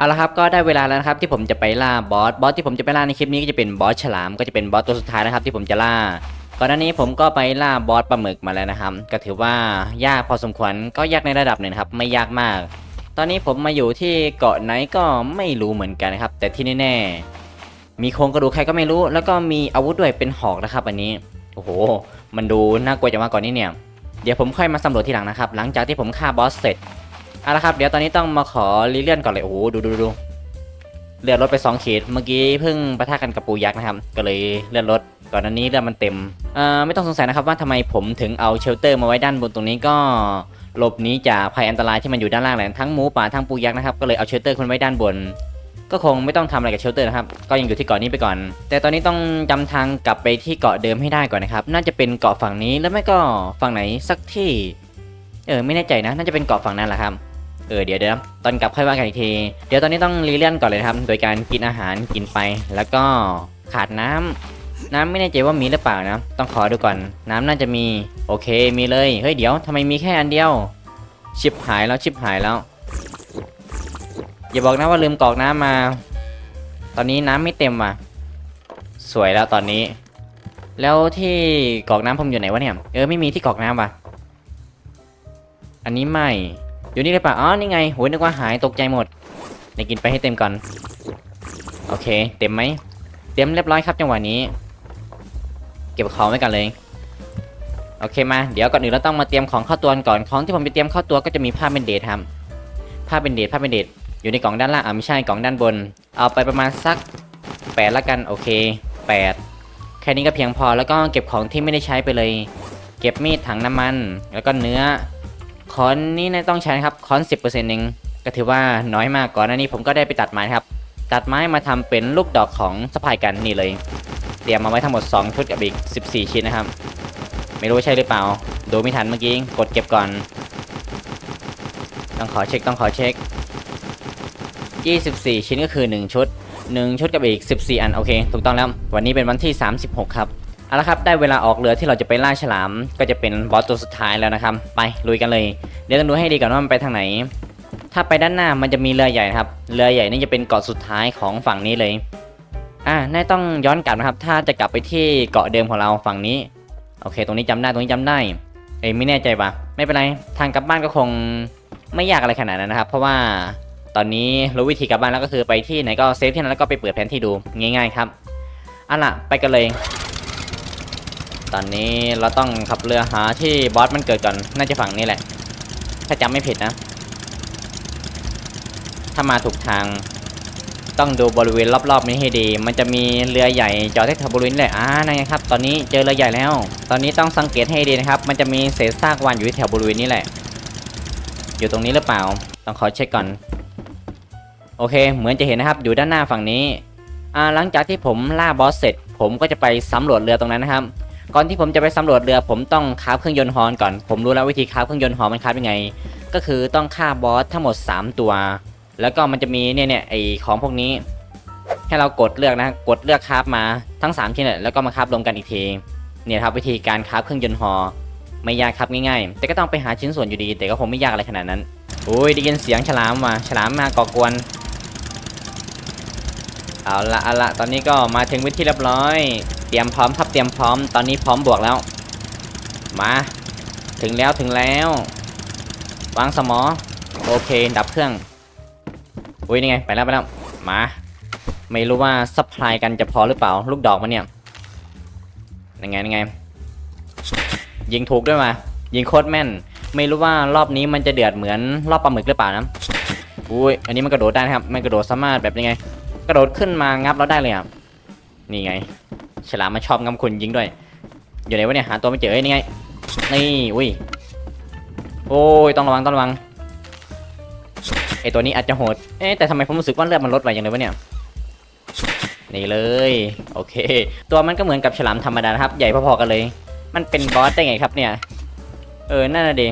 เอาละครับก็ได้เวลาแล้วนะครับที่ผมจะไปล่าบอสบอสที่ผมจะไปล่าในคลิปนี้ก็จะเป็นบอสฉลามก็จะเป็นบอสตัวสุดท้ายนะครับที่ผมจะล่า ก่อนหน้านี้ผมก็ไปล่าบอสปลาหมึกมาแล้วนะครับ ก็ถือว่ายากพอสมควรก็ยากในระดับหนึ่งครับไม่ยากมาก ตอนนี้ผมมาอยู่ที่เกาะไหนก็ไม่รู้เหมือนกันนะครับ แต่ที่แน่ๆมีโครงกระดูกใครก็ไม่รู้ แล้วก็มีอาวุธด้วยเป็นหอกนะครับ อันนี้โอ้โห มันดูน่ากลัวจังว่าก่อนนี้เนี่ยเดี๋ยวผมค่อยมาสำรวจทีหลังนะครับ หลังจากที่ผมฆ่าบอสเสร็จ เอาละครับ เดี๋ยวตอนนี้ต้องมาขอรีเลื่อนก่อนเลย โอ้โห ดูดูดูเลื่อนรถไป2ขีดเมื่อกี้เพิ่งปะทะกันกับปูยักษ์นะครับ ก็เลยเลื่อนรถก่อนหน้านี้เลื่อนมันเต็มอ่อไม่ต้องสงสัยนะครับว่าทำไมผมถึงเอาเชลเตอร์มาไว้ด้านบนตรงนี้ก็หลบหนีจากภัยอันตรายที่มันอยู่ด้านล่างแหละทั้งหมูป่าทั้งปูยักษ์นะครับก็เลยเอาเชลเตอร์คนไว้ด้านบน ก็คงไม่ต้องทำอะไรกับเชลเตอร์นะครับก็ยังอยู่ที่เกาะนี้ไปก่อน แต่ตอนนี้ต้องจำทางกลับไปที่เกาะเดิมให้ได้ก่อนนะครับ น่าจะเป็นเกาะฝั่งนี้แล้วไม่ก็ฝั่งไหนสักที่ เออไม่แน่ใจนะ น่าจะเป็นเกาะฝั่งนั้นแหละครับ เออเดี๋ยวเดี๋ยวตอนกลับค่อยว่ากันอีกที เดี๋ยวตอนนี้ต้องรีเลียนก่อนเลยนะครับ โดยการกินอาหารกินไป แล้วก็ขาดน้ำน้ำไม่แน่ใจว่ามีหรือเปล่านะ ต้องขอดูก่อน น้ำน่าจะมี โอเคมีเลย เฮ้ยเดี๋ยวทำไมมีแค่อันเดียว ชิบหายแล้วชิบหายแล้ว อย่าบอกนะว่าลืมกรอกน้ำมา ตอนนี้น้ำไม่เต็มว่ะ สวยแล้วตอนนี้ แล้วที่กรอกน้ำผมอยู่ไหนวะเนี่ย เออไม่มีที่กรอกน้ำว่ะ อันนี้ไม่ อยู่นี่เลยป่ะอ๋อ นี่ไงโหยนึกว่าหายตกใจหมดเดี๋ยวกินไปให้เต็มก่อน โอเค เต็มไหม เต็มเรียบร้อยครับจังหวะนี้ เก็บของไว้กันเลย โอเคมา เดี๋ยวก่อนอื่นเราต้องมาเตรียมของเข้าตัวก่อน ของที่ผมจะเตรียมเข้าตัวก็จะมีผ้าเป็นเดทครับผ้าเป็นเดทผ้าเป็นเดทอยู่ในกล่องด้านล่าง อ่าไม่ใช่กล่องด้านบน เอาไปประมาณสักแปดละกัน โอเคแปดแค่นี้ก็เพียงพอ แล้วก็เก็บของที่ไม่ได้ใช้ไปเลย เก็บมีดถังน้ำมัน แล้วก็เนื้อ คอนนี่นะต้องใช้นะครับคอนสิบเปอร์เซ็นต์เองก็ถือว่าน้อยมากก่อนหน้านี้ผมก็ได้ไปตัดไม้นะครับ ตัดไม้มาทำเป็นลูกดอกของสะพายกันนี่เลย เตรียมมาไว้ทั้งหมด 2 ชุดกับอีก 14 ชิ้นนะครับ ไม่รู้ว่าใช่หรือเปล่า ดูไม่ทันเมื่อกี้กดเก็บก่อน ต้องขอเช็คต้องขอเช็ค 24 ชิ้นก็คือ 1 ชุด 1 ชุดกับอีก 14 อันโอเค ถูกต้องแล้ว วันนี้เป็นวันที่ 36 ครับ เอาละครับได้เวลาออกเรือที่เราจะไปล่าฉลาม ก็จะเป็นบอสตัวสุดท้ายแล้วนะครับ ไปลุยกันเลย เดี๋ยวต้องดูให้ดีก่อนว่ามันไปทางไหน ถ้าไปด้านหน้ามันจะมีเรือใหญ่นะครับเรือใหญ่นี่จะเป็นเกาะสุดท้ายของฝั่งนี้เลย อ่าน่าต้องย้อนกลับนะครับ ถ้าจะกลับไปที่เกาะเดิมของเราฝั่งนี้โอเค ตรงนี้จำได้ตรงนี้จำได้ เอ้ยไม่แน่ใจปะไม่เป็นไรทางกลับบ้านก็คงไม่ยากอะไรขนาดนั้นนะครับ เพราะว่าตอนนี้รู้วิธีกลับบ้านแล้วก็คือไปที่ไหนก็เซฟที่นั้นแล้วก็ไปเปิดแผนที่ดูง่าย ๆ ครับเอาล่ะไปกันเลย ตอนนี้เราต้องขับเรือหาที่บอสมันเกิดก่อน น่าจะฝั่งนี้แหละ ถ้าจำไม่ผิดนะ ถ้ามาถูกทาง ต้องดูบริเวณรอบๆนี้ให้ดี มันจะมีเรือใหญ่จอดที่แถวบริเวณนี้แหละอ่านั่นไงครับ ตอนนี้เจอเรือใหญ่แล้ว ตอนนี้ต้องสังเกตให้ดีนะครับ มันจะมีเศษซากวานอยู่ที่แถวบริเวณนี้แหละ อยู่ตรงนี้หรือเปล่า ต้องขอเช็คก่อน โอเค เหมือนจะเห็นนะครับ อยู่ด้านหน้าฝั่งนี้อ่าหลังจากที่ผมล่าบอสเสร็จ ผมก็จะไปสำรวจเรือตรงนั้นนะครับ ก่อนที่ผมจะไปสำรวจเรือผมต้องคราฟเครื่องยนต์ฮอนก่อน ผมรู้แล้ววิธีคราฟเครื่องยนต์ฮอนมันคราฟยังไง ก็คือต้องฆ่าบอสทั้งหมด 3 ตัว แล้วก็มันจะมีเนี่ยเนี่ยไอของพวกนี้ ให้เรากดเลือกนะ กดเลือกคราฟมาทั้ง3ชิ้นเลยแล้วก็มาคราฟรวมกันอีกทีเนี่ยครับวิธีการคราฟเครื่องยนต์ฮอไม่ยากครับง่ายๆ แต่ก็ต้องไปหาชิ้นส่วนอยู่ดี แต่ก็คงไม่ยากอะไรขนาดนั้นโอ้ยได้ยินเสียงฉลามว่ะฉลามมาก่อกวนเอาละเอาละตอนนี้ก็มาถึงวิธีเรียบร้อย เตรียมพร้อมครับเตรียมพร้อมตอนนี้พร้อมบวกแล้ว มา ถึงแล้วถึงแล้ววางสมอโอเค ดับเครื่องอุ้ยนี่ไงไปแล้วไปแล้วมา ไม่รู้ว่าซัพพลายกันจะพอหรือเปล่า ลูกดอกมันเนี่ยยังไงยังไง ยิงถูกด้วยมายิงโคตรแม่น ไม่รู้ว่ารอบนี้มันจะเดือดเหมือนรอบปลาหมึกหรือเปล่านะอุ้ยอันนี้มันกระโดดได้นะครับ มันกระโดดสามารถแบบยังไง กระโดดขึ้นมางับเราได้เลยอะนี่ไง ฉลามมันชอบงับคุณยิงด้วย อยู่ไหนวะเนี่ยหาตัวไม่เจอเอ้นี่ไง นี่อุ้ย โอ้ยต้องระวังต้องระวังไอตัวนี้อาจจะโหด เอ๊แต่ทำไมผมรู้สึกว่าเลือดมันลดไปอย่างเลยวะเนี่ย นี่เลย โอเค ตัวมันก็เหมือนกับฉลามธรรมดานะครับ ใหญ่พอๆกันเลย มันเป็นบอสได้ไงครับเนี่ย เออ นั่นน่ะดิ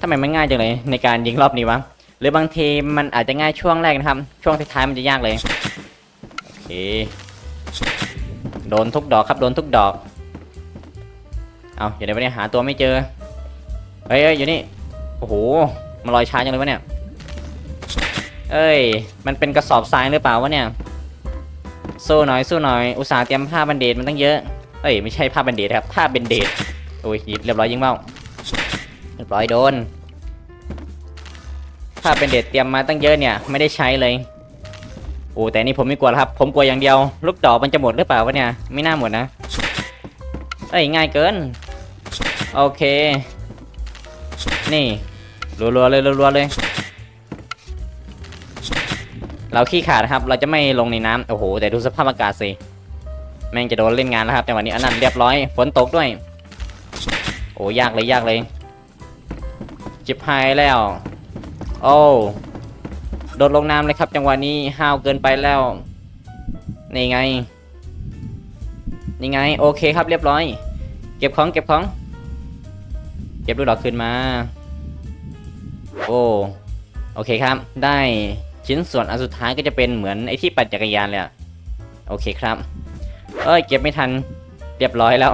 ทำไมมันง่ายจังเลยในการยิงรอบนี้วะ หรือบางทีมันอาจจะง่ายช่วงแรกนะครับ ช่วงท้ายๆมันจะยากเลย โอเค โดนทุกดอกครับ โดนทุกดอก เอาอยู่ไหนวะเนี่ยหาตัวไม่เจอ เฮ้ยอยู่นี่ โอ้โห มันลอยช้าจังเลยวะเนี่ย เอ้ย มันเป็นกระสอบทรายหรือเปล่าวะเนี่ย สู้หน่อยสู้หน่อย อุตส่าห์เตรียมผ้าบันเดดมันตั้งเยอะ เอ้ยไม่ใช่ผ้าบันเดดครับ ผ้าเบนเดดโอ้ยเรียบร้อยยิงเบ้าเรียบร้อยโดน ผ้าเบนเดดเตรียมมาตั้งเยอะเนี่ย ไม่ได้ใช้เลย โอ้แต่นี่ผมไม่กลัวครับ ผมกลัวอย่างเดียว ลูกดอกมันจะหมดหรือเปล่าวะเนี่ย ไม่น่าหมดนะเอ้ยง่ายเกิน โอเค นี่รัวๆเลยรัวๆเลย เราขี้ขาดครับ เราจะไม่ลงในน้ำโอ้โห แต่ดูสภาพอากาศสิ แม่งจะโดนเล่นงานแล้วครับแต่วันนี้อันนั้นเรียบร้อย ฝนตกด้วย โอ้ยากเลยยากเลย จิบหายแล้ว โอ้ โดดลงน้ำเลยครับ จังหวะนี้ห้าวเกินไปแล้วนี่ไงนี่ไง โอเคครับเรียบร้อย เก็บของเก็บของ เก็บลูกดอกขึ้นมา โอ้โอเคครับ ได้ชิ้นส่วนอันสุดท้ายก็จะเป็นเหมือนไอที่ปั่นจักรยานเลยอะโอเคครับ เอ้ยเก็บไม่ทันเรียบร้อยแล้ว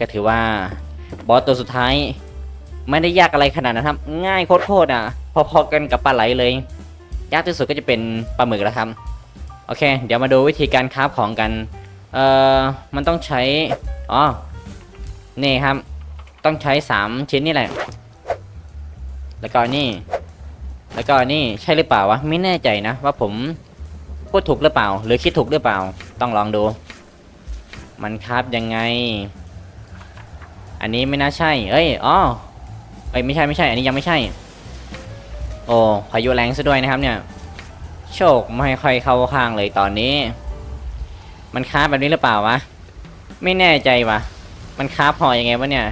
ก็ถือว่าบอสตัวสุดท้าย ไม่ได้ยากอะไรขนาดนะครับ ง่ายโคตรๆอะ พอๆกันกับปลาไหลเลย ยากที่สุดก็จะเป็นปลาหมึกแล้วครับ โอเค เดี๋ยวมาดูวิธีการคราฟของกัน เอ่อ มันต้องใช้ อ๋อ นี่ครับ ต้องใช้ 3 ชิ้นนี่แหละ แล้วก็นี่ แล้วก็นี่ใช่หรือเปล่าวะ ไม่แน่ใจนะ ว่าผมพูดถูกหรือเปล่า หรือคิดถูกหรือเปล่า ต้องลองดู มันคราฟยังไง อันนี้ไม่น่าใช่ เอ้ย อ๋อเอ้ยไม่ใช่ไม่ใช่ อันนี้ยังไม่ใช่ โอ้พายุแรงซะด้วยนะครับเนี่ย โชคไม่ค่อยเข้าข้างเลยตอนนี้ มันค้าแบบนี้หรือเปล่าวะ ไม่แน่ใจวะมันค้าพอยังไงวะเนี่ย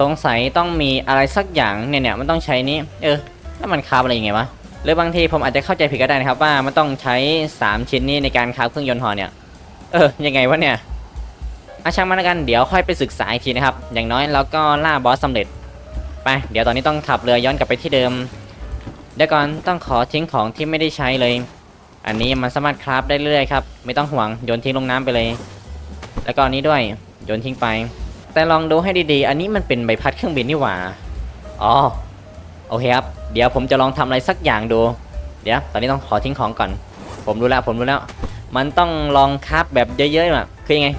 สงสัยต้องมีอะไรสักอย่างเนี่ยเนี่ยมันต้องใช้นี้ เออ แล้วมันค้าอะไรยังไงวะ หรือบางทีผมอาจจะเข้าใจผิดก็ได้นะครับว่ามันต้องใช้ 3 ชิ้นนี้ในการค้าเครื่องยนต์หอเนี่ย เออ ยังไงวะเนี่ยอาช่างมันแล้วกันเดี๋ยวค่อยไปศึกษาอีกทีนะครับ อย่างน้อยเราก็ล่าบอสสำเร็จ ไป เดี๋ยวตอนนี้ต้องขับเรือย้อนกลับไปที่เดิมเดี๋ยวก่อนต้องขอทิ้งของที่ไม่ได้ใช้เลย อันนี้มันสามารถคราฟได้เรื่อยๆครับ ไม่ต้องห่วงโยนทิ้งลงน้ำไปเลย แล้วก็อันนี้ด้วยโยนทิ้งไป แต่ลองดูให้ดีๆ อันนี้มันเป็นใบพัดเครื่องบินนี่หว่าอ๋อโอเคครับ เดี๋ยวผมจะลองทำอะไรสักอย่างดู เดี๋ยว ตอนนี้ต้องขอทิ้งของก่อน ผมรู้แล้วผมรู้แล้ว มันต้องลองคราฟแบบเยอะๆแบบคือยังไง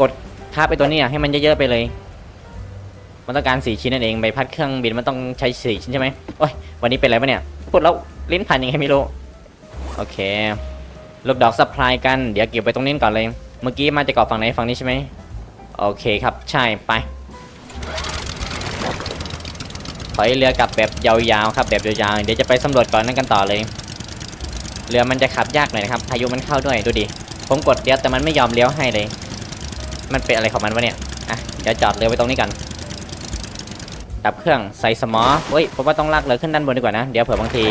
กดคราฟไปตัวนี้อะให้มันเยอะๆไปเลย มันต้องการสี่ชิ้นนั่นเองใบพัดเครื่องบินมันต้องใช้สี่ชิ้นใช่ไหมโอ้ยวันนี้เป็นอะไรปะเนี่ยพูดแล้วลิ้นพันยังไงไม่รู้โอเคลูกดอกซัพพลายกันเดี๋ยวเก็บไปตรงนี้ก่อนเลย เมื่อกี้มาจะเกาะฝั่งไหนฝั่งนี้ใช่ไหมโอเคครับใช่ไปถอยเรือกลับแบบยาวๆครับแบบยาวๆเดี๋ยวจะไปสำรวจก่อนนั่นกันต่อเลย เรือมันจะขับยากหน่อยนะครับพายุมันเข้าด้วยดูดิผมกดเลี้ยวแต่มันไม่ยอมเลี้ยวให้เลย มันเป็นอะไรของมันวะเนี่ยอะเดี๋ยวจอดเรือไว้ตรงนี้ก่อน ดับเครื่องใส่สมอเฮ้ยผมว่าต้องลากเรือขึ้นด้านบนดีกว่านะ เดี๋ยวเผื่อบางที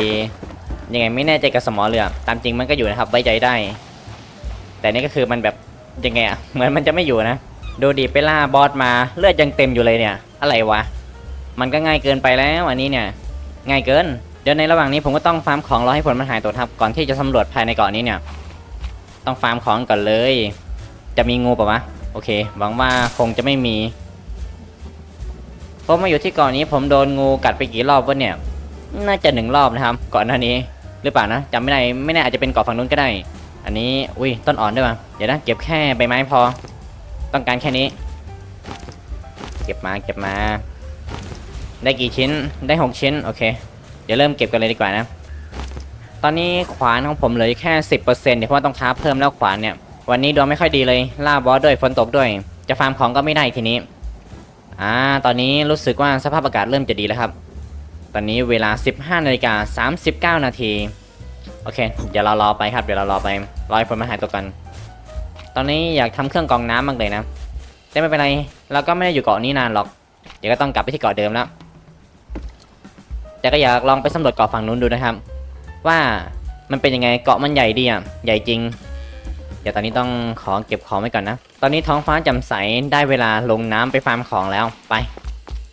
ยังไงไม่แน่ใจกับสมอเรือ ตามจริงมันก็อยู่นะครับไว้ใจได้ แต่นี่ก็คือมันแบบยังไงอะเหมือนมันจะไม่อยู่นะ ดูดิไปล่าบอสมาเลือดยังเต็มอยู่เลยเนี่ย อะไรวะ มันก็ง่ายเกินไปแล้วอันนี้เนี่ย ง่ายเกิน เดี๋ยวในระหว่างนี้ผมก็ต้องฟาร์มของรอให้ผลมันหายตัวครับก่อนที่จะสำรวจภายในเกาะนี้เนี่ย ต้องฟาร์มของก่อนเลย จะมีงูปะวะ โอเค หวังว่าคงจะไม่มี ผมมาอยู่ที่เกาะนี้ผมโดนงูกัดไปกี่รอบวะเนี่ย น่าจะหนึ่งรอบนะครับก่อนหน้านี้ หรือเปล่านะจำไม่ได้ไม่แน่อาจจะเป็นเกาะฝั่งนู้นก็ได้ อันนี้อุ้ยต้นอ่อนด้วยป่ะเดี๋ยวนะเก็บแค่ใบไม้พอ ต้องการแค่นี้ เก็บมาเก็บมา ได้กี่ชิ้นได้หกชิ้นโอเค เดี๋ยวเริ่มเก็บกันเลยดีกว่านะ ตอนนี้ขวานของผมเหลือแค่สิบเปอร์เซ็นต์เดี๋ยวเพราะว่าต้องค้าเพิ่มแล้วขวานเนี่ยวันนี้ดวงไม่ค่อยดีเลยล่าบอสด้วยฝนตกด้วย จะฟาร์มของก็ไม่ได้ทีนี้ อ่าตอนนี้รู้สึกว่าสภาพอากาศเริ่มจะดีแล้วครับ ตอนนี้เวลา 15นาฬิกา39 นาที โอเค เดี๋ยวเรารอไปครับ เดี๋ยวเรารอไป รอให้ฝนมาหายตัวกัน ตอนนี้อยากทำเครื่องกรองน้ำมากเลยนะ แต่ไม่เป็นไร เราก็ไม่ได้อยู่เกาะนี้นานหรอก เดี๋ยวก็ต้องกลับไปที่เกาะเดิมแล้ว แต่ก็อยากลองไปสำรวจเกาะฝั่งนู้นดูนะครับ ว่ามันเป็นยังไง เกาะมันใหญ่ดีอะ ใหญ่จริง เดี๋ยวตอนนี้ต้องขอเก็บของไว้ก่อนนะ ตอนนี้ท้องฟ้าแจ่มใสได้เวลาลงน้ำไปฟาร์มของแล้วไป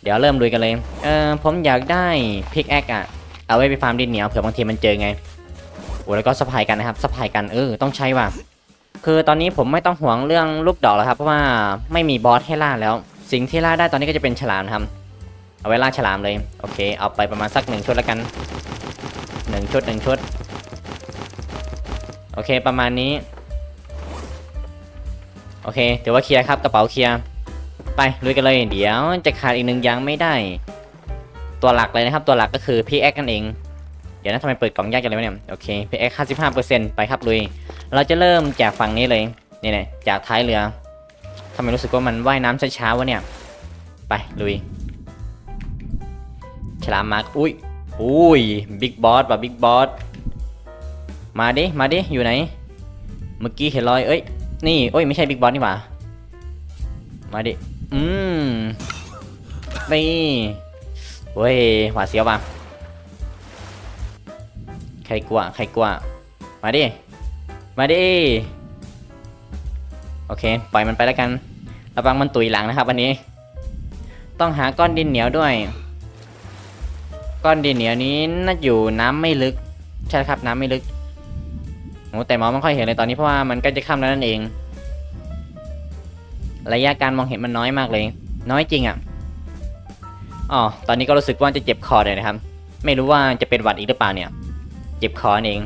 เดี๋ยวเริ่มลุยกันเลย เออผมอยากได้พิกแอคอะเอาไว้ไปฟาร์มดินเหนียวเผื่อบางทีมันเจอไงโอ้แล้วก็สะพายกันนะครับสะพายกันเออต้องใช้ว่ะคือตอนนี้ผมไม่ต้องห่วงเรื่องลูกดอกแล้วครับเพราะว่าไม่มีบอสให้ล่าแล้ว สิ่งที่ล่าได้ตอนนี้ก็จะเป็นฉลามครับเอาไว้ล่าฉลามเลยโอเค เอาไปประมาณสักหนึ่งชุดแล้วกันหนึ่งชุดหนึ่งชุด โอเคประมาณนี้ โอเคถือว่าเคลียร์ครับกระเป๋าเคลียร์ไปลุยกันเลย เดี๋ยวจะขาดอีกหนึ่งอย่างไม่ได้ ตัวหลักเลยนะครับ ตัวหลักก็คือ PX นั่นเอง เดี๋ยวนะทำไมเปิดกล่องยากจังเลยวะเนี่ยโอเค PX 55%ไปครับลุย เราจะเริ่มจากฝั่งนี้เลยนี่เนี่ยจากท้ายเรือทำไมรู้สึกว่ามันว่ายน้ำช้าๆวะเนี่ย ไปลุยฉลามมาอุ้ยอุ้ยบิ๊กบอสว่ะบิ๊กบอสมาดิมาดิอยู่ไหน เมื่อกี้เห็นรอยเอ้ย นี่โอ้ยไม่ใช่บิ๊กบอสนี่หว่า มาดิ อืม นี่เว้ยหวาดเสียวว่ะใครกลัว ใครกลัว มาดิ มาดิ โอเค ปล่อยมันไปแล้วกัน ระวังมันตุยหลังนะครับวันนี้ ต้องหาก้อนดินเหนียวด้วย ก้อนดินเหนียวนี้น่าอยู่น้ำไม่ลึก ใช่ครับน้ำไม่ลึก อ้แต่มองไม่ค่อยเห็นเลยตอนนี้เพราะว่ามันใก็จะค่ำแล้วนั่นเอง ระยะการมองเห็นมันน้อยมากเลย น้อยจริงอะ่ะอ๋อตอนนี้ก็รู้สึกว่าจะเจ็บคอเลยนะครับ ไม่รู้ว่าจะเป็นหวัดอีกหรือเปล่าเนี่ย เจ็บคอนเอง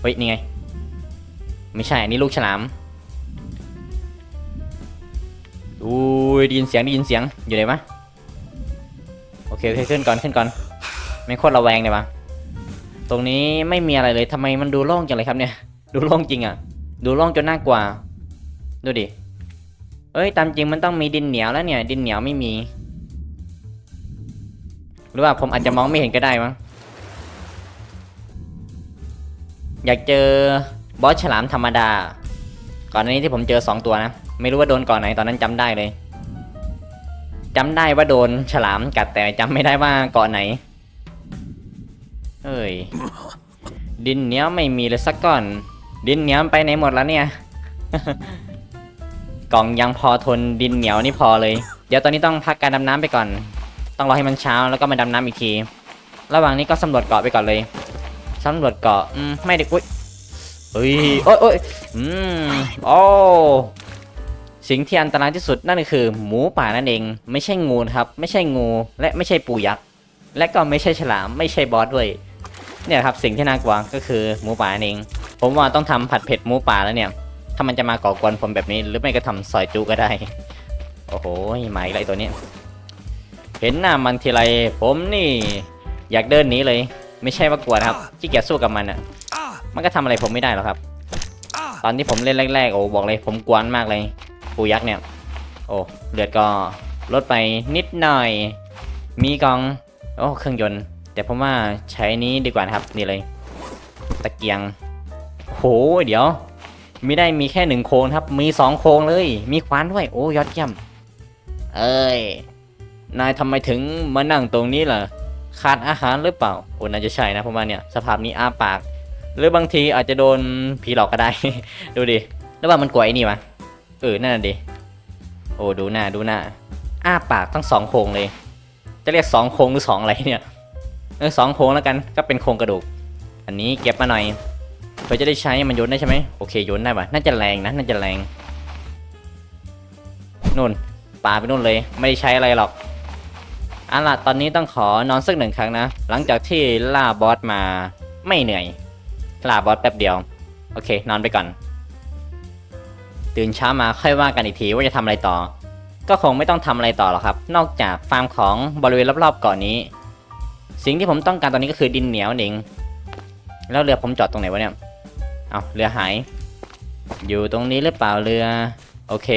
เฮ้ยนี่ไง ไม่ใช่อันนี้ลูกฉลามอุ้ยได้ยินเสียงได้ยินเสียงอยู่ไหนวะโอเคโอเคขึ้นก่อนขึ้นก่อน ไม่โคตรระแวงเลยวะตรงนี้ไม่มีอะไรเลยทำไมมันดูโล่งจังเลยครับเนี่ย ดูโล่งจริงอะ่ะ ดูโล่งจนน่ากลัว ดูดิ เอ้ย ตามจริงมันต้องมีดินเหนียวแล้วเนี่ย ดินเหนียวไม่มี หรือว่าผมอาจจะมองไม่เห็นก็ได้มั้ง อยากเจอบอสฉลามธรรมดา ก่อนหน้านี้ที่ผมเจอสองตัวนะ ไม่รู้ว่าโดนก่อนไหนตอนนั้นจำได้เลยจำได้ว่าโดนฉลามกัดแต่จำไม่ได้ว่าเกาะไหน เอ้ยดินเหนียวไม่มีเลยสักก้อน ดินเหนียวไปไหนหมดแล้วเนี่ย กล่องยังพอทนดินเหนียวนี่พอเลย เดี๋ยวตอนนี้ต้องพักการดำน้ำไปก่อน ต้องรอให้มันเช้าแล้วก็มาดำน้ำอีกที ระหว่างนี้ก็สำรวจเกาะไปก่อนเลยสำรวจเกาะอืมไม่ได้อุ้ยเฮ้ยโอ้ยโอ้ยอืมโอ้สิ่งที่อันตรายที่สุดนั่นก็คือ หมูป่านั่นเอง ไม่ใช่งูครับ ไม่ใช่งู และไม่ใช่ปูยักษ์และก็ไม่ใช่ฉลาม ไม่ใช่บอสด้วย เนี่ยครับสิ่งที่น่ากลัวก็คือหมูป่านั่นเอง ผมว่าต้องทำผัดเผ็ดหมูป่าแล้วเนี่ย ถ้ามันจะมาก่อกวนผมแบบนี้ หรือไม่ก็ทำซอยจูก็ได้ โอ้โหมาอีกแล้วไอ้ตัวนี้ เห็นหน้ามันทีไรผมนี่ อยากเดินหนีเลย ไม่ใช่ว่ากลัวนะครับขี้เกียจสู้กับมันอะมันก็ทำอะไรผมไม่ได้หรอกครับ ตอนที่ผมเล่นแรก ๆ โอ้บอกเลยผมกวนมากเลยปูยักษ์เนี่ย โอ้เลือดก็ลดไปนิดหน่อย มีกองโอ้เครื่องยนต์ แต่ผมว่าใช้นี้ดีกว่านะครับนี่เลย ตะเกียง โหเดี๋ยว ไม่ได้มีแค่หนึ่งโครงครับ มีสองโครงเลย มีควานด้วยโอ้ยอดเยี่ยม เอ้ยนายทำไมถึงมานั่งตรงนี้ล่ะขาดอาหารหรือเปล่าโอ้น่าจะใช่นะผมว่าเนี่ยสภาพนี้อ้าปาก หรือบางทีอาจจะโดนผีหลอกก็ได้ ดูดิแล้วว่ามันกลัวไอ้นี่วะเออนั่นนะดิโอ้ดูหน้าดูหน้าอ้าปากทั้งสองโครงเลย จะเรียกสองโครงหรือสองอะไรเนี่ยเออสองโครงแล้วกันก็เป็นโครงกระดูก อันนี้เก็บมาหน่อย เพื่อจะได้ใช้มันโยนได้ใช่ไหมโอเคโยนได้ปะน่าจะแรงนะน่าจะแรงนู่นปาไปนู่นเลย ไม่ได้ใช้อะไรหรอกเอาล่ะตอนนี้ต้องขอนอนสักหนึ่งครั้งนะ หลังจากที่ล่าบอสมาไม่เหนื่อยล่าบอสแป๊บเดียว โอเค นอนไปก่อน ตื่นเช้ามาค่อยว่ากันอีกทีว่าจะทำอะไรต่อ ก็คงไม่ต้องทำอะไรต่อหรอกครับ นอกจากฟาร์มของบริเวณรอบๆเกาะนนี้ สิ่งที่ผมต้องการตอนนี้ก็คือดินเหนียวนั่นเองแล้วเรือผมจอดตรงไหนวะเนี่ย เอาเรือหาย อยู่ตรงนี้หรือเปล่าเรือ โอเค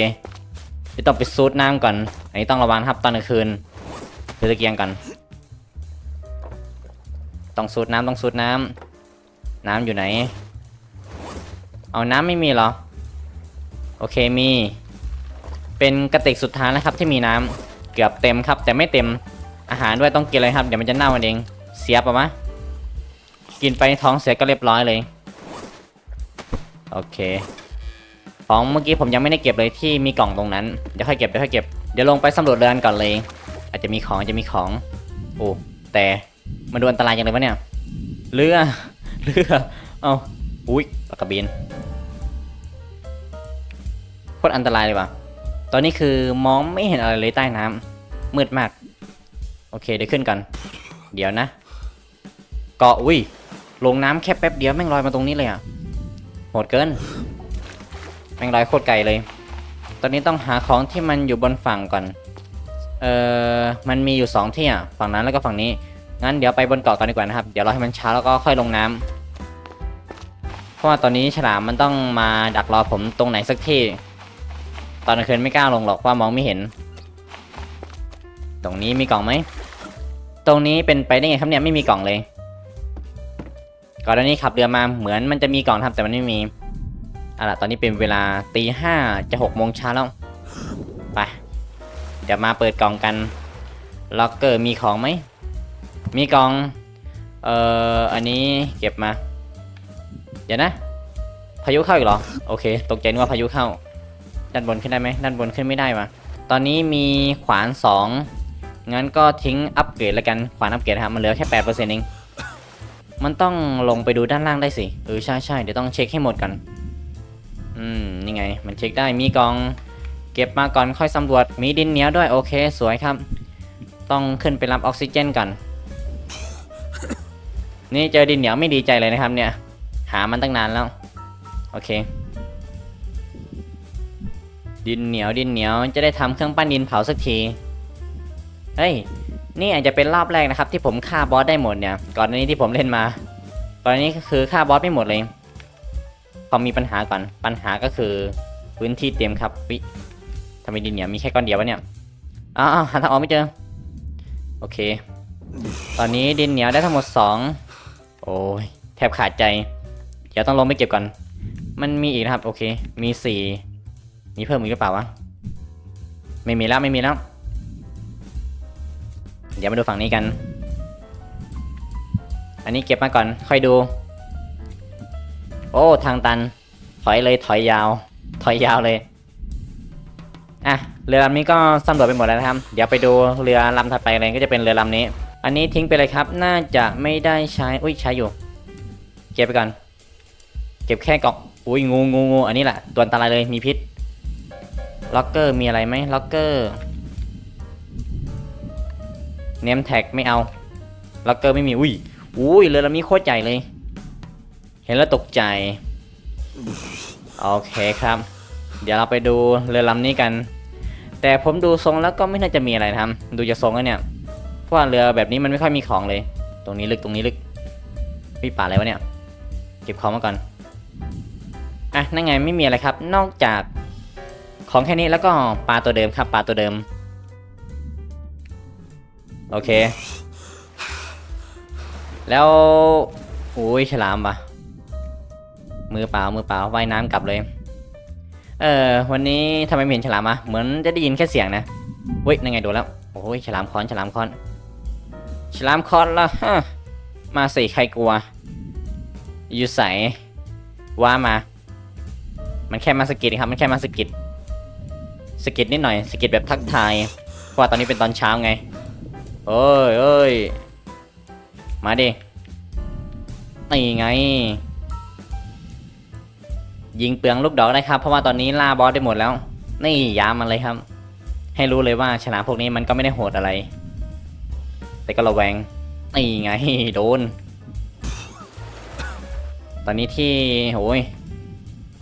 จะต้องไปซูดน้ำก่อน อันนี้ต้องระวังครับตอนกลางคืนถือตะเกียงก่อน ต้องซูดน้ำต้องซูดน้ำน้ำอยู่ไหน เอาน้ำไม่มีเหรอ โอเคมี เป็นกระติกสุดท้ายแล้วครับที่มีน้ำเกือบเต็มครับ แต่ไม่เต็ม อาหารด้วยต้องกินเลยครับ เดี๋ยวมันจะเน่ามันเอง เสียปะมะกินไปท้องเสียก็เรียบร้อยเลย โอเค ของเมื่อกี้ผมยังไม่ได้เก็บเลยที่มีกล่องตรงนั้น เดี๋ยวค่อยเก็บเดี๋ยวค่อยเก็บ เดี๋ยวลงไปสำรวจเรือนก่อนเลย อาจจะมีของอาจจะมีของ โอ้ แต่มันดูอันตรายจังเลยวะเนี่ย เรือ เรือ เอาอุ้ยปากกระบินโคตรอันตรายเลยว่ะ ตอนนี้คือมองไม่เห็นอะไรเลยใต้น้ำมืดมาก โอเคเดี๋ยวขึ้นกัน เดี๋ยวนะ เกาะอุ้ย ลงน้ำแค่แป๊บเดียวแม่งลอยมาตรงนี้เลยอะ ดเกินแมงลอยโคตรไกลเลย ตอนนี้ต้องหาของที่มันอยู่บนฝั่งก่อน เอ่อ มันมีอยู่สองที่อะ ฝั่งนั้นแล้วก็ฝั่งนี้ งั้นเดี๋ยวไปบนเกาะก่อนดีกว่านะครับ เดี๋ยวรอให้มันช้าแล้วก็ค่อยลงน้ำเพราะว่าตอนนี้ฉลามมันต้องมาดักรอผมตรงไหนสักที่ ตอนกลางคืนไม่กล้าลงหรอกว่ามองไม่เห็น ตรงนี้มีกล่องไหม ตรงนี้เป็นไปได้ไงครับเนี่ยไม่มีกล่องเลย ก่อนหน้านี้ขับเรือมาเหมือนมันจะมีกล่องครับแต่มันไม่มีอาล่ะตอนนี้เป็นเวลาตีห้าจะหกโมงเช้าแล้วไปเดี๋ยวมาเปิดกล่องกันล็อกเกอร์มีของไหมมีกล่องเอ่ออันนี้เก็บมาเดี๋ยวนะ พายุเข้าอีกเหรอโอเค ตกใจนึกว่าพายุเข้าด้านบนขึ้นได้ไหมด้านบนขึ้นไม่ได้วะตอนนี้มีขวาน 2 งั้นก็ทิ้งอัปเกรดแล้วกัน ขวานอัปเกรดครับ มันเหลือแค่8%เอง มันต้องลงไปดูด้านล่างได้สิ เออใช่ใช่เดี๋ยวต้องเช็คให้หมดกัน อืมนี่ไง มันเช็คได้มีกอง เก็บมาก่อนค่อยสำรวจ มีดินเหนียวด้วยโอเค สวยครับ ต้องขึ้นไปรับออกซิเจนก่อนนี่เจอดินเหนียวไม่ดีใจเลยนะครับ เนี่ย หามันตั้งนานแล้ว โอเค ดินเหนียวดินเหนียวจะได้ทำเครื่องปั้นดินเผาสักที เฮ้ย นี่อาจจะเป็นรอบแรกนะครับ ที่ผมฆ่าบอสได้หมดเนี่ย ก่อนหน้านี้ที่ผมเล่นมา ก่อนหน้านี้ก็คือฆ่าบอสไม่หมดเลยพอมีปัญหาก่อน ปัญหาก็คือพื้นที่เตรียมครับ วิทำไมดินเหนียวมีแค่ก้อนเดียววะเนี่ย อ้าวหาทางออกไม่เจอ โอเค ตอนนี้ดินเหนียวได้ทั้งหมด2โอ้ยแทบขาดใจ เดี๋ยวต้องลงไปเก็บก่อน มันมีอีกนะครับ โอเค มีสี่มีเพิ่มอีกหรือเปล่าวะ ไม่มีแล้วไม่มีแล้ว เดี๋ยวมาดูฝั่งนี้กัน อันนี้เก็บมาก่อน ค่อยดู โอ้ ทางตัน ถอยเลยถอยยาว ถอยยาวเลย อะ เรือลำนี้ก็สำรวจไปหมดแล้วนะครับ เดี๋ยวไปดูเรือลำถัดไปเลยก็จะเป็นเรือลำนี้ อันนี้ทิ้งไปเลยครับ น่าจะไม่ได้ใช้ อุ้ยใช้อยู่ เก็บไปก่อน เก็บแค่กองอุ้ยงูงูงู อันนี้แหละ ตัวอันตรายเลย มีพิษ ล็อกเกอร์มีอะไรไหมล็อกเกอร์ เนมแท็กไม่เอาล็อกเกอร์ไม่มี อุ้ย อุ้ยเรือลำนี้โคตรใหญ่เลย เห็นแล้วตกใจ โอเคครับ เดี๋ยวเราไปดูเรือลำนี้กัน แต่ผมดูทรงแล้วก็ไม่น่าจะมีอะไรนะครับดูจากทรงแล้วเนี่ย เพราะว่าเรือแบบนี้มันไม่ค่อยมีของเลย ตรงนี้ลึกตรงนี้ลึกมีป่าอะไรวะเนี่ย เก็บของมาก่อน อะนั่นไงไม่มีอะไรครับ นอกจากของแค่นี้แล้วก็ปลาตัวเดิมครับปลาตัวเดิม โอเค แล้วอุ้ยฉลามปะมือเปล่ามือเปล่าว่ายน้ำกลับเลย เออวันนี้ทำไมไม่เห็นฉลามอะเหมือนจะได้ยินแค่เสียงนะเว้ยนั่นไงโดนแล้วโอ้ยฉลามคอนฉลามคอนฉลามคอนและฮะมาสิใครกลัว อยู่ใสว่ามา มันแค่มาสกิดครับ มันแค่มาสกิดสกิดนิดหน่อยสกิดแบบทักทายเพราะว่าตอนนี้เป็นตอนเช้าไง เอ้ยเอ้ยมาดินี่ไง ยิงเปลืองลูกดอกได้ครับ เพราะว่าตอนนี้ล่าบอสได้หมดแล้ว นี่ยามมันเลยครับ ให้รู้เลยว่าฉลามพวกนี้มันก็ไม่ได้โหดอะไร แต่ก็ระแวงนี่ไงโดน ตอนนี้ที่โอ้ย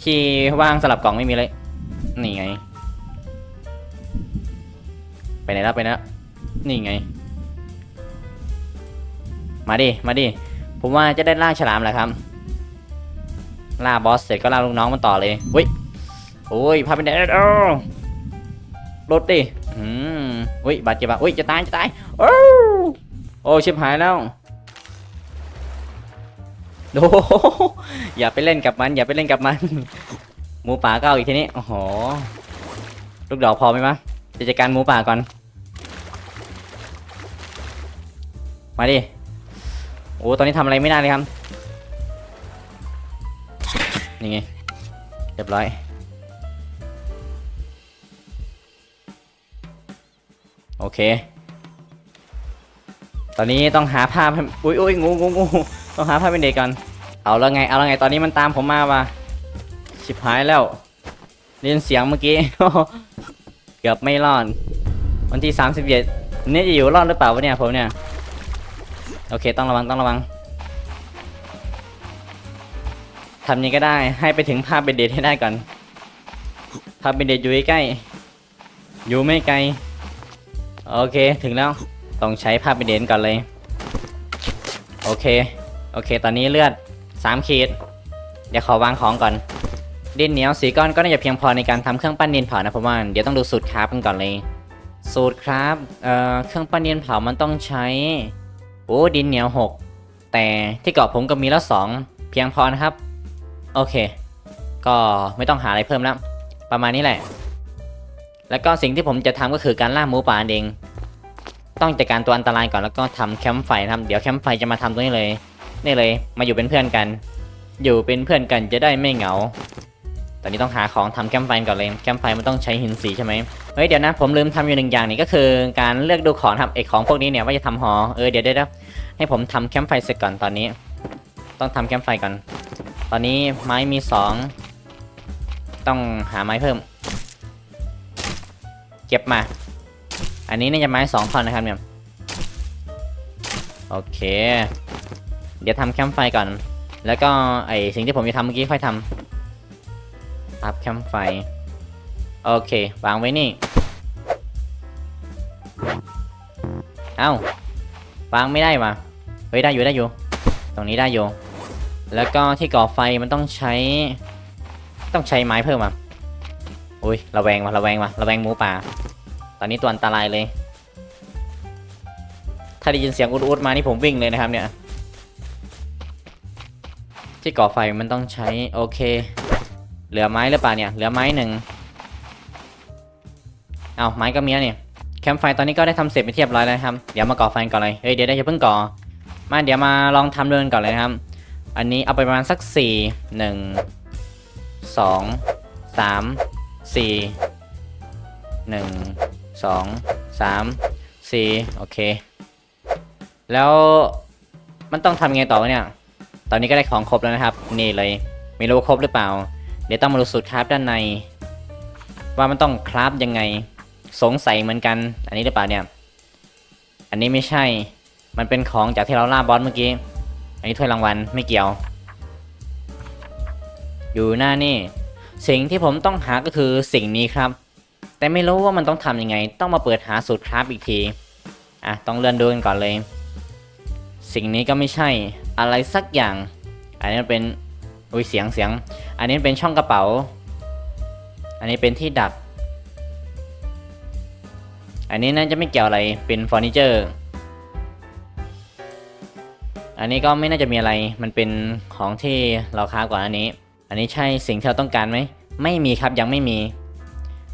ที่ว่างสลับกล่องไม่มีเลย นี่ไง ไปไหนแล้วไปนแล้วนี่ไง มาดิ มาดิ ผมว่าจะได้ล่าฉลามแหละครับ ล่าบอสเสร็จก็ล่าลูกน้องมันต่อเลยเฮ้ยโอ้ยพาไปไหนเอ้รถดิอืมอุ้ยบาดเจ็บอะอุ้ยจะตายจะตายโอ้โอ้ชิบหายแล้วโอ้อย่าไปเล่นกับมัน อย่าไปเล่นกับมันหมูป่าก็เอาอีกทีนี้โอ้โหลูกดอกพอไหมวะจะจัดการหมูป่าก่อน มาดิ อ้ตอนนี้ทำอะไรไม่ได้เลยครับนี่ไงเรียบร้อยโอเค ตอนนี้ต้องหาภาพอุ้ยอุ้ยงูงูงูต้องหาภาพเป็นเด็กก่อนเอาแล้วไง เอาแล้วไง ตอนนี้มันตามผมมาว่ะชิบหายแล้วเรียนเสียงเมื่อกี้ เกือบไม่รอด วันที่31เอ็ดนี่จะอยู่รอดหรือเปล่าวะเนี่ยผมเนี่ย โอเคต้องระวังต้องระวังทำยังไงก็ได้ให้ไปถึงภาพเบนเดตให้ได้ก่อน ภาพเบนเดตอยู่ใกล้อยู่ไม่ไกล โอเคถึงแล้วต้องใช้ภาพเบนเดตก่อนเลย โอเค โอเค ตอนนี้เลือด3ขีด เดี๋ยวขอวางของก่อน ดินเหนียวสีก้อนก็น่าจะเพียงพอในการทำเครื่องปั้นดินเผานะผมว่าเดี๋ยวต้องดูสูตรคราฟกันก่อนเลย สูตรคราฟเอ่อเครื่องปั้นดินเผามันต้องใช้ โอ้ดินเหนียว6แต่ที่เกาะผมก็มีแล้ว2เพียงพอนะครับ โอเค ก็ไม่ต้องหาอะไรเพิ่มแล้วประมาณนี้แหละ แล้วก็สิ่งที่ผมจะทำก็คือการล่าหมูป่าเอง ต้องจัดการตัวอันตรายก่อนแล้วก็ทำแคมป์ไฟนะครับเดี๋ยวแคมป์ไฟจะมาทำตรงนี้เลยนี่เลยมาอยู่เป็นเพื่อนกัน อยู่เป็นเพื่อนกันจะได้ไม่เหงา ตอนนี้ต้องหาของทำแคมไฟก่อนเลยแคมไฟมันต้องใช้หินสีใช่ไหมเฮ้ยเดี๋ยวนะผมลืมทำอยู่หนึ่งอย่างนี่ก็คือ การเลือกดูของครับไอของพวกนี้เนี่ยว่าจะทำหอเออเดี๋ยวเดี๋ยวเดี๋ยวให้ผมทำแคมไฟเสร็จก่อนตอนนี้ ต้องทำแคมไฟก่อน ตอนนี้ไม้มีสองต้องหาไม้เพิ่ม เก็บมา อันนี้น่าจะไม้สองท่อนนะครับเนี่ยโอเค เดี๋ยวทำแคมไฟก่อน แล้วก็ไอสิ่งที่ผมจะทำเมื่อกี้ค่อยทำ อัพแคมไฟ โอเค วางไว้นี่ เอ้าวางไม่ได้วะเฮ้ยได้อยู่ได้อยู่ ตรงนี้ได้อยู่ แล้วก็ที่ก่อไฟมันต้องใช้ ต้องใช้ไม้เพิ่มอะอุ้ยระแวงวะระแวงวะระแวงหมูป่า ตอนนี้ตัวอันตรายเลย ถ้าได้ยินเสียงอุดๆมานี่ผมวิ่งเลยนะครับเนี่ย ที่ก่อไฟมันต้องใช้โอเค เหลือไม้หรือเปล่าเนี่ย เหลือไม้หนึ่งเอาไม้ก็มีแล้วเนี่ยแคมป์ไฟตอนนี้ก็ได้ทำเสร็จไม่เรียบร้อยแล้วครับ เดี๋ยวมาก่อไฟก่อนเลย เฮ้ย เดี๋ยวได้อย่าเพิ่งก่อ มาเดี๋ยวมาลองทำเดินก่อนเลยครับ อันนี้เอาไปประมาณสักสี่หนึ่งสองสามสี่หนึ่งสองสามสี่โอเค แล้วมันต้องทำไงต่อเนี่ย ตอนนี้ก็ได้ของครบแล้วนะครับ นี่เลย ไม่รู้ว่าครบหรือเปล่า เดี๋ยวต้องมาดูสูตรคราฟด้านใน ว่ามันต้องคราฟยังไง สงสัยเหมือนกัน อันนี้หรือเปล่าเนี่ย อันนี้ไม่ใช่ มันเป็นของจากที่เราล่าบอสเมื่อกี้ อันนี้ถ้วยรางวัลไม่เกี่ยว อยู่หน้านี่ สิ่งที่ผมต้องหาก็คือสิ่งนี้ครับ แต่ไม่รู้ว่ามันต้องทำยังไง ต้องมาเปิดหาสูตรคราฟอีกที อะ ต้องเลื่อนดูกันก่อนเลย สิ่งนี้ก็ไม่ใช่ อะไรสักอย่าง อันนี้เป็น อุ้ยเสียงเสียง อันนี้เป็นช่องกระเป๋า อันนี้เป็นที่ดัก อันนี้น่าจะไม่เกี่ยวอะไร เป็นเฟอร์นิเจอร์ อันนี้ก็ไม่น่าจะมีอะไร มันเป็นของที่เราค้าก่อนอันนี้ อันนี้ใช่สิ่งที่เราต้องการไหม ไม่มีครับยังไม่มี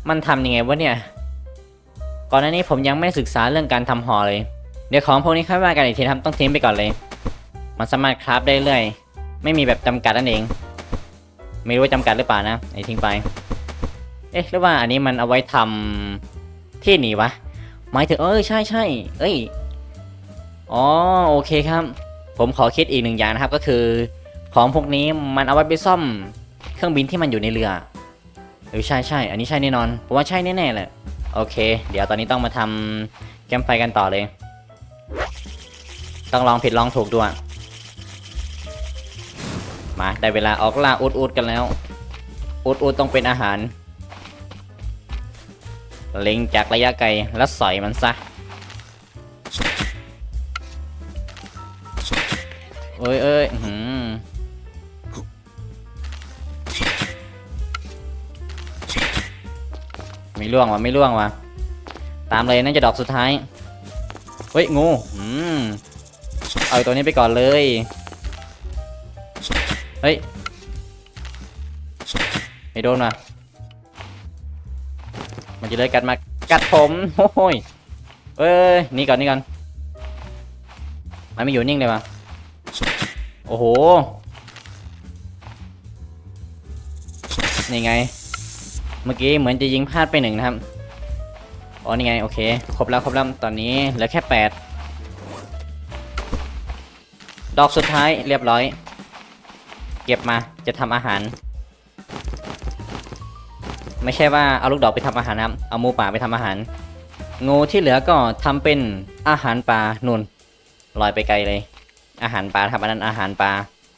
มันทำยังไงวะเนี่ย ก่อนหน้านี้ผมยังไม่ศึกษาเรื่องการทำห่อเลย เดี๋ยวของพวกนี้ค่อยว่ากันอีกทีนะครับต้องทิ้งไปก่อนเลย มันสามารถคราฟได้เรื่อย ไม่มีแบบจำกัดนั่นเอง ไม่รู้ว่าจำกัดหรือเปล่านะไอ้ทิ้งไป เอ๊ะหรือว่าอันนี้มันเอาไว้ทำที่หนีวะหมายถึงเออใช่ใช่เอ้ยอ๋อโอเคครับ ผมขอคิดอีกหนึ่งอย่างนะครับ ก็คือ ของพวกนี้มันเอาไว้ไปซ่อมเครื่องบินที่มันอยู่ในเรือเออใช่ใช่อันนี้ใช่แน่นอนผมว่าใช่แน่ๆเลยโอเค เดี๋ยวตอนนี้ต้องมาทำแคมไฟกันต่อเลย ต้องลองผิดลองถูกดูอะ มาได้เวลาออกล่าอุดอุดกันแล้ว อุดอุดต้องเป็นอาหาร เล็งจากระยะไกลแล้วสอยมันซะเอ้ยเอ้ยหืมไม่ล่วงวะไม่ล่วงวะตามเลยน่าจะดอกสุดท้าย เฮ้ยงูอืมเอาตัวนี้ไปก่อนเลย เฮ้ยไม่โดนว่ะมันจะเลยกัดมากัดผมโอ้ยเอ้ยนี่ก่อนนี่ก่อนมันไม่อยู่นิ่งเลยว่ะโอ้โหนี่ไง เมื่อกี้เหมือนจะยิงพลาดไปหนึ่งนะครับอ๋อนี่ไงโอเคครบแล้วครบแล้วตอนนี้เหลือแค่แปดดอกสุดท้ายเรียบร้อย ก็บมาจะทำอาหาร ไม่ใช่ว่าเอาลูกดอกไปทำอาหารนะครับเอาหมูป่าไปทำอาหาร งูที่เหลือก็ทำเป็นอาหารปลานุ่นลอยไปไกลเลย อาหารปลาครับอันนั้นอาหารปลา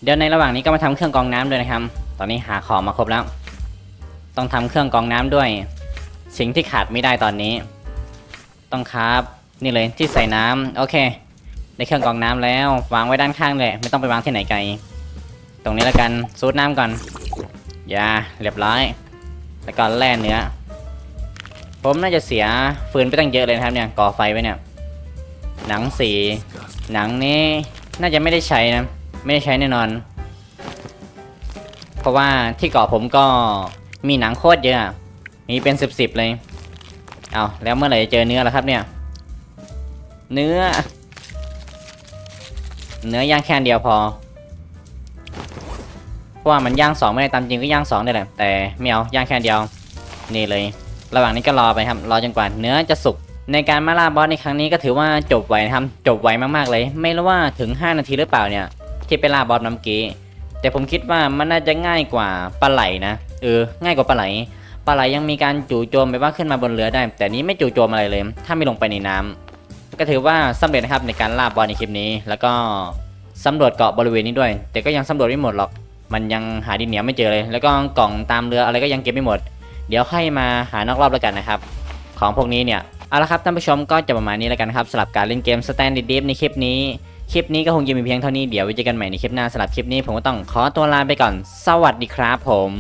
เดี๋ยวในระหว่างนี้ก็มาทำเครื่องกรองน้ำด้วยนะครับ ตอนนี้หาของมาครบแล้ว ต้องทำเครื่องกรองน้ำด้วย สิ่งที่ขาดไม่ได้ตอนนี้ ต้องครับนี่เลยที่ใส่น้ำโอเคได้เครื่องกรองน้ำแล้ว วางไว้ด้านข้างเลย ไม่ต้องไปวางที่ไหนไกล ตรงนี้แล้วกันซูดน้ำก่อนอย่าเรียบร้อย แล้วก็แล่เนื้อ ผมน่าจะเสียฟืนไปตั้งเยอะเลยครับเนี่ยก่อไฟไว้เนี่ย หนังสี หนังนี้น่าจะไม่ได้ใช้นะ ไม่ได้ใช้แน่นอน เพราะว่าที่เกาะผมก็มีหนังโคตรเยอะมีเป็นสิบสิบเลย เอาแล้วเมื่อไหร่จะเจอเนื้อแล้วครับเนี่ย เนื้อ เนื้อย่างแค่เดียวพอ เพราะว่ามันย่างสองไม่ได้ตามจริงก็ย่างสองได้แหละแต่ไม่เอาย่างแค่เดียวนี่เลย ระหว่างนี้ก็รอไปครับรอจนกว่าเนื้อจะสุกในการมาล่าบอสในครั้งนี้ก็ถือว่าจบไวนะครับจบไวมากๆเลย ไม่รู้ว่าถึง 5 นาทีหรือเปล่าเนี่ยที่ไปล่าบอสน้ำกี้แต่ผมคิดว่ามันน่าจะง่ายกว่าปลาไหลนะเออง่ายกว่าปลาไหลปลาไหลยังมีการจู่โจมไปว่าขึ้นมาบนเรือได้ แต่นี้ไม่จู่โจมอะไรเลย ถ้าไม่ลงไปในน้ำก็ถือว่าสำเร็จนะครับในการล่าบอสในคลิปนี้ แล้วก็สำรวจเกาะบริเวณนี้ด้วย แต่ก็ยังสำรวจไม่หมดหรอก มันยังหาดินเหนียวไม่เจอเลย แล้วก็กล่องตามเรืออะไรก็ยังเก็บไม่หมด เดี๋ยวค่อยมาหานอกรอบแล้วกันนะครับ ของพวกนี้เนี่ย เอาละครับท่านผู้ชมก็จะประมาณนี้แล้วกันครับสำหรับการเล่นเกม Stand Deep ในคลิปนี้ คลิปนี้ก็คงจะมีเพียงเท่านี้ เดี๋ยวไว้เจอกันใหม่ในคลิปหน้าสำหรับคลิปนี้ผมก็ต้องขอตัวลาไปก่อน สวัสดีครับผม